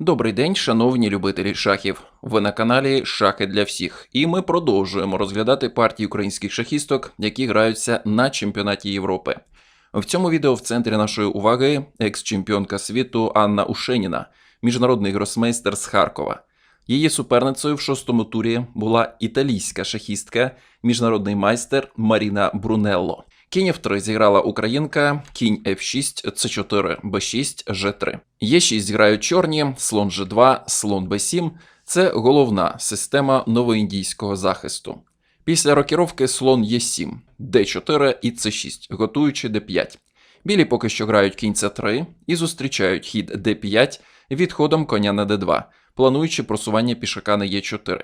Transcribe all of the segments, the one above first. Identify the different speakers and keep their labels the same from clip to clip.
Speaker 1: Добрий день, шановні любителі шахів. Ви на каналі Шахи для всіх, і ми продовжуємо розглядати партії українських шахісток, які граються на чемпіонаті Європи. В цьому відео в центрі нашої уваги екс-чемпіонка світу Анна Ушеніна, міжнародний гросмейстер з Харкова. Її суперницею в шостому турі була італійська шахістка, міжнародний майстер Маріна Брунелло. Кінь F3 зіграла українка, кінь F6, C4, B6, G3. Е6 грають чорні, слон G2, слон B7 це головна система новоіндійського захисту. Після рокіровки слон Е7, D4 і C6, готуючи D5. Білі поки що грають кінь C3 і зустрічають хід D5 відходом коня на D2, плануючи просування пішака на Е4.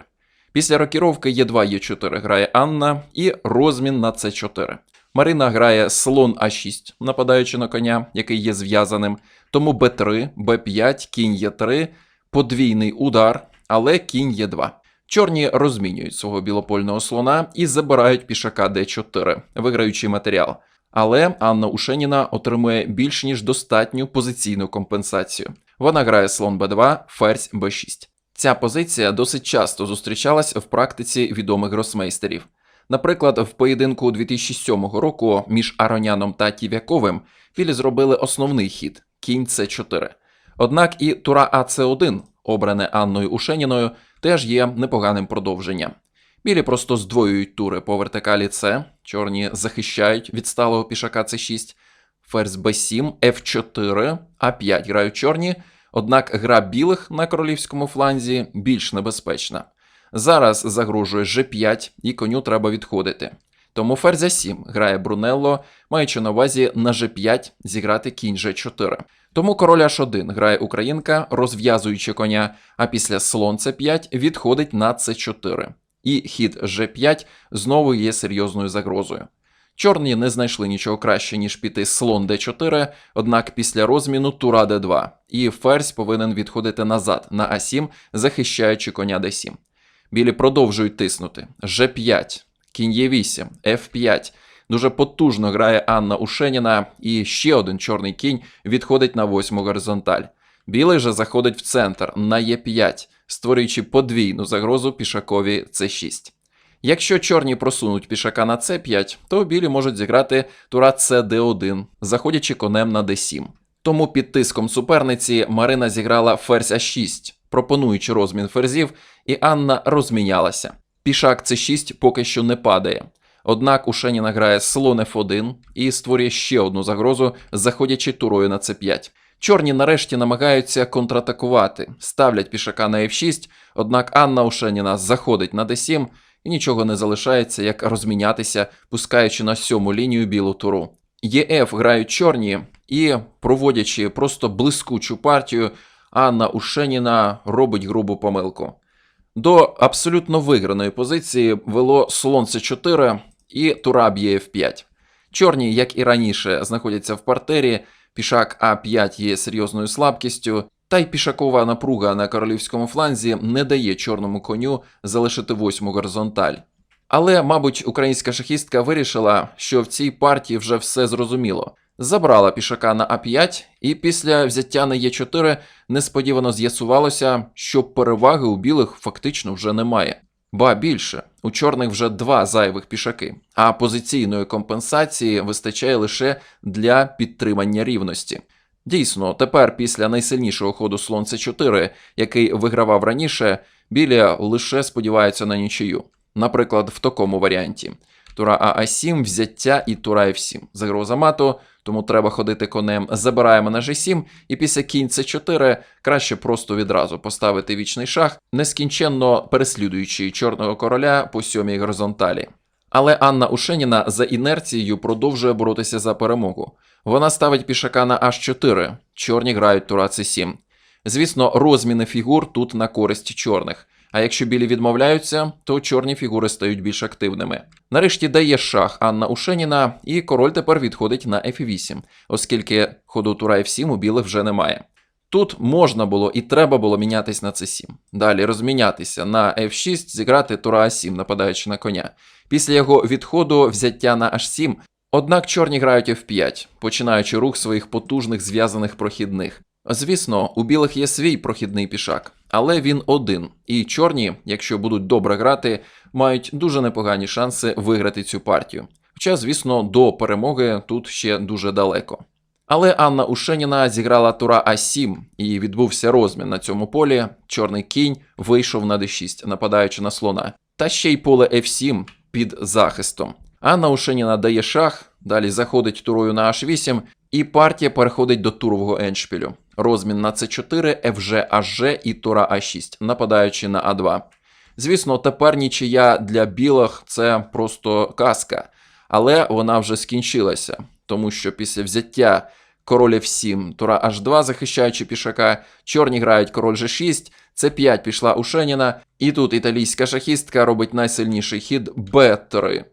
Speaker 1: Після рокіровки Е2 Е4 грає Анна і розмін на С4. Марина грає слон А6, нападаючи на коня, який є зв'язаним. Тому Б3, Б5, кінь Е3, подвійний удар, але кінь Е2. Чорні розмінюють свого білопольного слона і забирають пішака Д4, виграючи матеріал. Але Анна Ушеніна отримує більш ніж достатню позиційну компенсацію. Вона грає слон Б2, ферзь Б6. Ця позиція досить часто зустрічалась в практиці відомих гросмейстерів. Наприклад, в поєдинку 2007 року між Ароняном та Тівяковим білі зробили основний хід кінь С4. Однак і тура АЦ1, обране Анною Ушеніною, теж є непоганим продовженням. Білі просто здвоюють тури по вертикалі С, чорні захищають відсталого пішака С6, ферзь Б7, Ф4, А5 грають чорні, однак гра білих на королівському фланзі більш небезпечна. Зараз загрожує G5 і коню треба відходити. Тому ферзя 7 грає Брунелло, маючи на увазі на G5 зіграти кінь G4. Тому король H1 грає українка, розв'язуючи коня, а після слон C5 відходить на C4. І хід G5 знову є серйозною загрозою. Чорні не знайшли нічого краще, ніж піти слон d4, однак після розміну тура d2, і ферзь повинен відходити назад на а7, захищаючи коня d7. Білі продовжують тиснути. G5, кінь Е8, F5. Дуже потужно грає Анна Ушеніна, і ще один чорний кінь відходить на восьму горизонталь. Білий же заходить в центр на Е5, створюючи подвійну загрозу пішакові С6. Якщо чорні просунуть пішака на С5, то білі можуть зіграти тура СД1, заходячи конем на Д7. Тому під тиском суперниці Марина зіграла ферзь А6, пропонуючи розмін ферзів, і Анна розмінялася. Пішак С6 поки що не падає. Однак Ушеніна грає слон F1 і створює ще одну загрозу, заходячи турою на С5. Чорні нарешті намагаються контратакувати, ставлять пішака на F6, однак Анна Ушеніна заходить на D7 і нічого не залишається, як розмінятися, пускаючи на сьому лінію білу туру. ЄФ грають чорні і, проводячи просто блискучу партію, Анна Ушеніна робить грубу помилку. До абсолютно виграної позиції вело слон С4 і тура б'є F5. Чорні, як і раніше, знаходяться в партері, пішак А5 є серйозною слабкістю, та й пішакова напруга на королівському фланзі не дає чорному коню залишити восьму горизонталь. Але, мабуть, українська шахістка вирішила, що в цій партії вже все зрозуміло. Забрала пішака на А5, і після взяття на Е4 несподівано з'ясувалося, що переваги у білих фактично вже немає. Ба більше, у чорних вже два зайвих пішаки, а позиційної компенсації вистачає лише для підтримання рівності. Дійсно, тепер після найсильнішого ходу слон С4, який вигравав раніше, білі лише сподіваються на нічию. Наприклад, в такому варіанті: Тура АА7, взяття і Тура F7. Загроза мату, тому треба ходити конем. Забираємо на G7, і після кінь С4 краще просто відразу поставити вічний шах, нескінченно переслідуючи чорного короля по сьомій горизонталі. Але Анна Ушеніна за інерцією продовжує боротися за перемогу. Вона ставить пішака на H4, чорні грають тура C7. Звісно, розміни фігур тут на користь чорних. А якщо білі відмовляються, то чорні фігури стають більш активними. Нарешті дає шах Анна Ушеніна, і король тепер відходить на F8, оскільки ходу тура F7 у білих вже немає. Тут можна було і треба було мінятись на c7. Далі розмінятися на F6, зіграти тура А7, нападаючи на коня. Після його відходу взяття на H7. Однак чорні грають F5, починаючи рух своїх потужних зв'язаних прохідних. Звісно, у білих є свій прохідний пішак, але він один. І чорні, якщо будуть добре грати, мають дуже непогані шанси виграти цю партію. Хоча, звісно, до перемоги тут ще дуже далеко. Але Анна Ушеніна зіграла тура А7 і відбувся розмін на цьому полі. Чорний кінь вийшов на d6, нападаючи на слона. Та ще й поле F7 під захистом. Анна Ушеніна дає шах, далі заходить турою на H8, і партія переходить до турового еншпілю. Розмін на c4, FG, HG і тура А6, нападаючи на А2. Звісно, тепер нічия для білих це просто казка, але вона вже скінчилася, тому що після взяття король F7, тура H2, захищаючи пішака, чорні грають король G6, c5 пішла у Шеніна, і тут італійська шахістка робить найсильніший хід B3.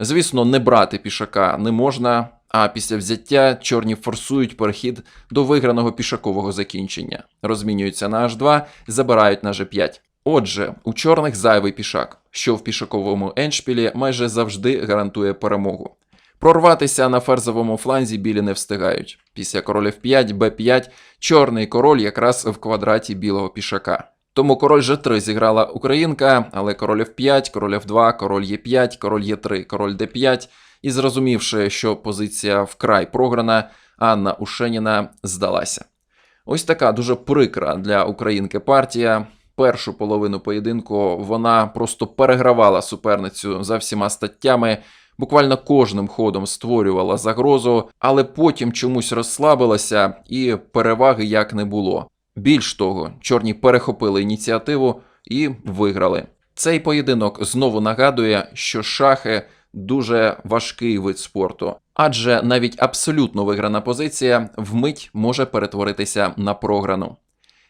Speaker 1: Звісно, не брати пішака не можна, а після взяття чорні форсують перехід до виграного пішакового закінчення. Розмінюються на H2, забирають на G5. Отже, у чорних зайвий пішак, що в пішаковому еншпілі майже завжди гарантує перемогу. Прорватися на ферзовому фланзі білі не встигають. Після король F5, B5, чорний король якраз в квадраті білого пішака. Тому король G3 зіграла українка, але король F5, король F2, король Е5, король Е3, король D5. І зрозумівши, що позиція вкрай програна, Анна Ушеніна здалася. Ось така дуже прикра для українки партія. Першу половину поєдинку вона просто перегравала суперницю за всіма статтями, буквально кожним ходом створювала загрозу, але потім чомусь розслабилася і переваги як не було. Більш того, чорні перехопили ініціативу і виграли. Цей поєдинок знову нагадує, що шахи дуже важкий вид спорту, адже навіть абсолютно виграна позиція вмить може перетворитися на програну.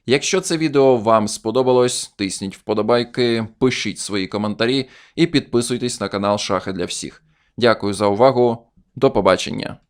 Speaker 1: Якщо це відео вам сподобалось, тисніть вподобайки, пишіть свої коментарі і підписуйтесь на канал Шахи для всіх. Дякую за увагу, до побачення!